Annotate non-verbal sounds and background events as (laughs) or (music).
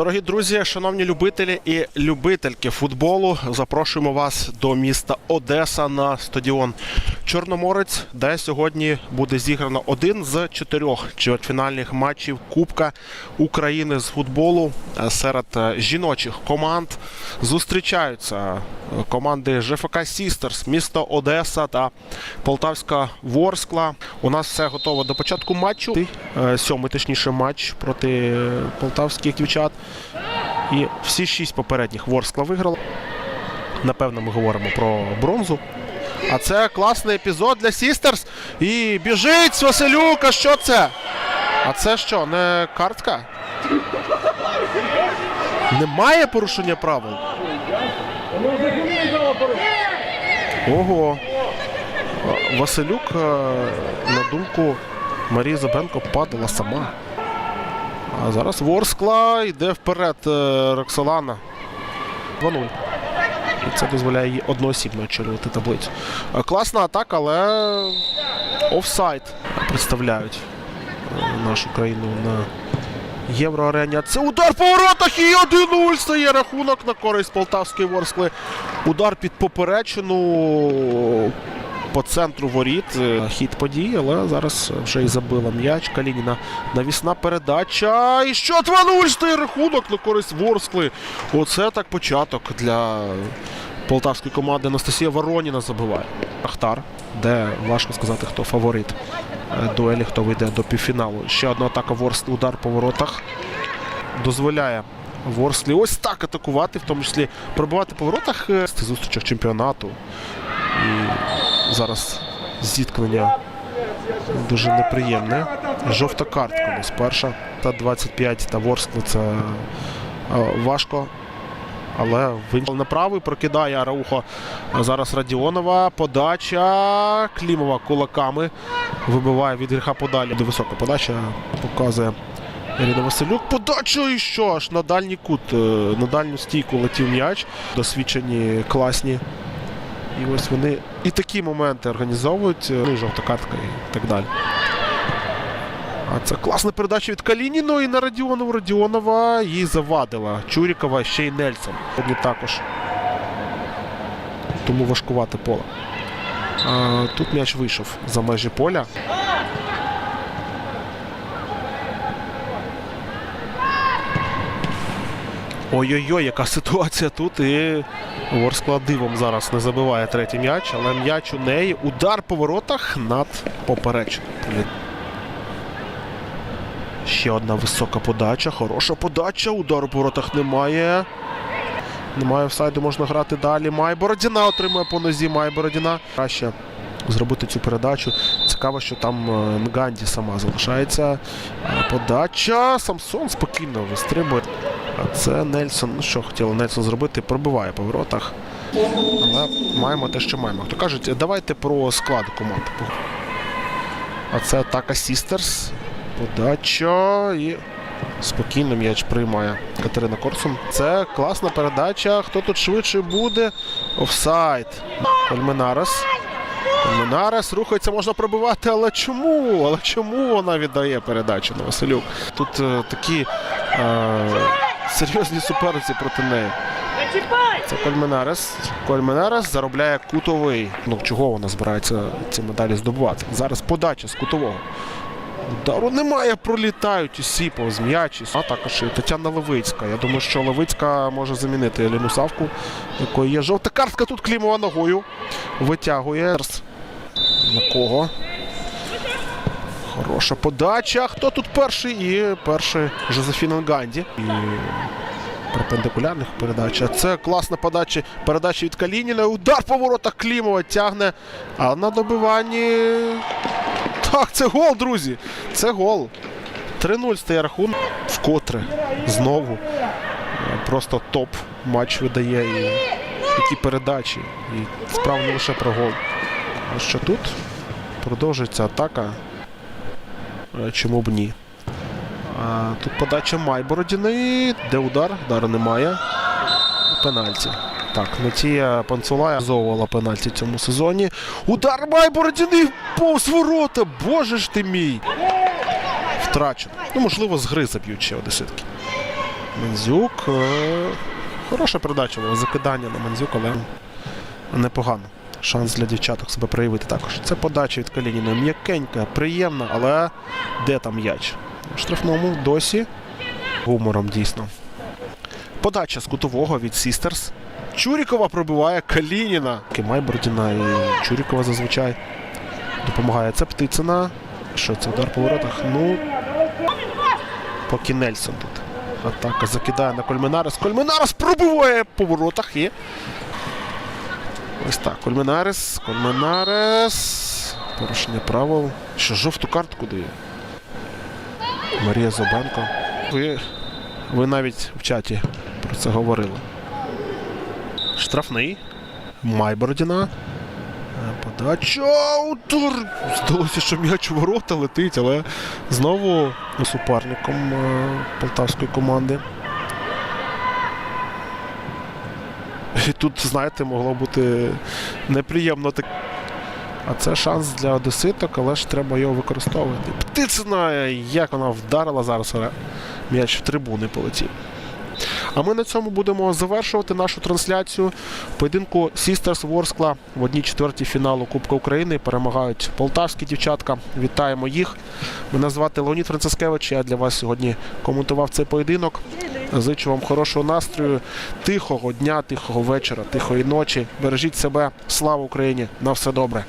Дорогі друзі, шановні любителі і любительки футболу, запрошуємо вас до міста Одеса на стадіон Чорноморець, де сьогодні буде зіграно один з чотирьох чвертьфінальних матчів Кубка України з футболу Е, серед е, жіночих команд. Зустрічаються е, команди ЖФК Сістерс, місто Одеса та Полтавська Ворскла. У нас все готово до початку матчу. Сьомий точніше матч проти полтавських дівчат. І всі шість попередніх Ворскла виграла. Напевно, ми говоримо про бронзу. А це класний епізод для Сістерс. І біжить Василюк, а що це? А це що, не картка? Немає порушення правил? Ого. Василюк, е, на думку Марії Забенко, падала сама. А зараз Ворскла йде вперед е, Роксолана. 2-0. І це дозволяє їй одноосібно очолювати таблицю. Е, Класна атака, але офсайд представляють е, нашу країну на євроарені. Це удар по воротах і 1-0 стає рахунок на користь Полтавської Ворскли. Удар під поперечину по центру воріт. Е, Хід подій, але зараз вже і забила м'яч. Калініна навісна передача. І що 2-0 рахунок на користь Ворскли. Оце так початок для полтавської команди. Анастасія Вороніна забиває. Ахтар, де важко сказати, хто фаворит е, дуелі, хто вийде до півфіналу. Ще одна атака Ворскли, удар по воротах. Дозволяє Ворслі ось так атакувати, в тому числі пробивати по воротах е, в зустрічах чемпіонату. І зараз зіткнення дуже неприємне. Жовта картка нас перша та 25 та Ворскли це е, важко. Але він на правий прокидає Араухо. Зараз Радіонова. Подача. Клімова кулаками вибиває від гріха подалі. Де висока подача показує Ірина Василюк. Подача і що? Аж на дальній кут, е, на дальню стійку летів м'яч. Досвідчені, класні. І ось вони і такі моменти організовують. е, Ну жовта картка і так далі. А це класна передача від Калініну і на Радіонову. Радіонова її завадила. Чурікова ще й Нельсон. Одні також. Тому важкувати поле. А, тут м'яч вийшов за межі поля. Ой-ой-ой, яка ситуація тут. І Ворскла дивом зараз не забиває третій м'яч, але м'яч у неї. Удар по воротах над поперечним. Ще одна висока подача. Хороша подача. Удару по воротах немає. Немає офсайду, можна грати далі. Май Бородіна отримує по нозі. Май Бородіна. Краще зробити цю передачу. Цікаво, що там е, Нганді сама залишається. Подача. Самсон спокійно вистрибує. А це Нельсон. Що хотіло Нельсон зробити? Пробиває по воротах. Але маємо те, що маємо. Хто кажуть, давайте про склад команди. А це атака Сістерс. Подача і спокійно м'яч приймає Катерина Корсун. Це класна передача. Хто тут швидше буде? Офсайд. Кольменарес. Кольменарес рухається, можна пробивати, але чому? Але чому вона віддає передачу на Василюк? Тут е, такі е, серйозні суперниці проти неї. Це Кольменарес. Кольменарес заробляє кутовий. Ну чого вона збирається ці медалі здобувати? Зараз подача з кутового. Удару немає, пролітають усі повз м'ячі. А також і Тетяна Левицька. Я думаю, що Левицька може замінити Еліну Савку, якої є жовта картка. Тут Клімова ногою витягує. На кого? Хороша подача. Хто тут перший? І перший Жозефіна Ганді. І перпендикулярних передача. Це класна подача. Передача від Калініна. Удар по воротах Клімова тягне. А на добиванні. Так, це гол, друзі. Це гол. 3-0 стає рахунок. Вкотре. Знову. Просто топ матч видає. І які передачі. І справа не лише про гол. А що тут? Продовжується атака. Е, Чому б ні? Тут подача Майбородіни. Де удар? Удару немає. Пенальті. Так, Натія Панцулая зовувала пенальті в цьому сезоні. Удар Майбородіни повз ворота. Боже ж ти мій. Втрачено. Ну, можливо, з гри заб'ють ще одеситки. Мандзюк. е, Хороша передача була. Закидання на Мандзюк, але непогано. Шанс для дівчаток себе проявити також. Це подача від Калініна. М'якенька, приємна, але де там м'яч? В штрафному досі. Гумором дійсно. Подача з кутового від Сістерс. Чурікова пробиває Калініна. Майбордіна і Чурікова зазвичай допомагає. Це Птицина. Що це удар по воротах? Ну. Поки Нельсон тут. Атака закидає на Кольменарес. Кольменарес пробиває по воротах і. Ось так. Кольменарес. Кольменарес. Порушення правил. Що жовту картку дає. Марія Зобенко. Ви, ви навіть в чаті про це говорили. Штрафний. Майбордіна. Е, Подача. Удар. Здалося, що м'яч у ворота летить, але знову суперником е, полтавської команди. І (laughs) тут, знаєте, могло бути неприємно так. А це шанс для одеситок, але ж треба його використовувати. Птицина, як вона вдарила зараз, м'яч в трибуни полетів. А ми на цьому будемо завершувати нашу трансляцію. Поєдинку Sisters Ворскла в одній четвертій фіналу Кубка України перемагають полтавські дівчатка. Вітаємо їх. Мене звати Леонід Францискевич. Я для вас сьогодні коментував цей поєдинок. Зичу вам хорошого настрою, тихого дня, тихого вечора, тихої ночі. Бережіть себе. Слава Україні! На все добре!